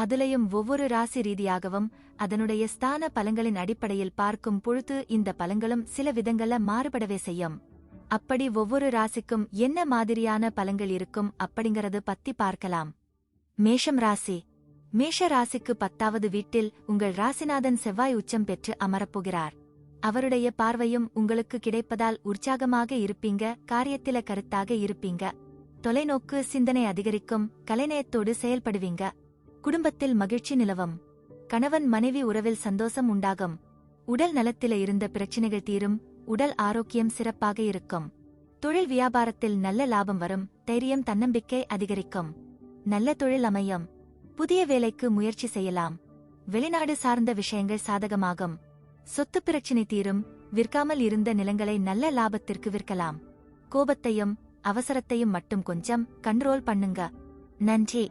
அதுலயும் ஒவ்வொரு ராசி ரீதியாகவும் அதனுடைய ஸ்தான பலங்களின் அடிப்படையில் பார்க்கும் பொழுது இந்த பலங்களும் சில விதங்கள்ல மாறுபடவே செய்யும். அப்படி ஒவ்வொரு ராசிக்கும் என்ன மாதிரியான பலங்கள் இருக்கும் அப்படிங்கறது பத்தி பார்க்கலாம். மேஷம் ராசி. மேஷ ராசிக்கு பத்தாவது வீட்டில் உங்கள் ராசிநாதன் செவ்வாய் உச்சம் பெற்று அமரப்போகிறார். அவருடைய பார்வையும் உங்களுக்கு கிடைப்பதால் உற்சாகமாக இருப்பீங்க காரியத்தில கருத்தாக இருப்பீங்க. தொலைநோக்கு சிந்தனை அதிகரிக்கும் கலைநயத்தோடு செயல்படுவீங்க. குடும்பத்தில் மகிழ்ச்சி நிலவும். கணவன் மனைவி உறவில் சந்தோஷம் உண்டாகும். உடல் நலத்தில இருந்த பிரச்சினைகள் தீரும். உடல் ஆரோக்கியம் சிறப்பாக இருக்கும். தொழில் வியாபாரத்தில் நல்ல லாபம் வரும். தைரியம் தன்னம்பிக்கை அதிகரிக்கும். நல்ல தொழில் அமையும். புதிய வேலைக்கு முயற்சி செய்யலாம். வெளிநாடு சார்ந்த விஷயங்கள் சாதகமாகும். சொத்து பிரச்சினை தீரும். விற்காமல் இருந்த நிலங்களை நல்ல லாபத்திற்கு விற்கலாம். கோபத்தையும் அவசரத்தையும் மட்டும் கொஞ்சம் கண்ட்ரோல் பண்ணுங்க. நன்றி.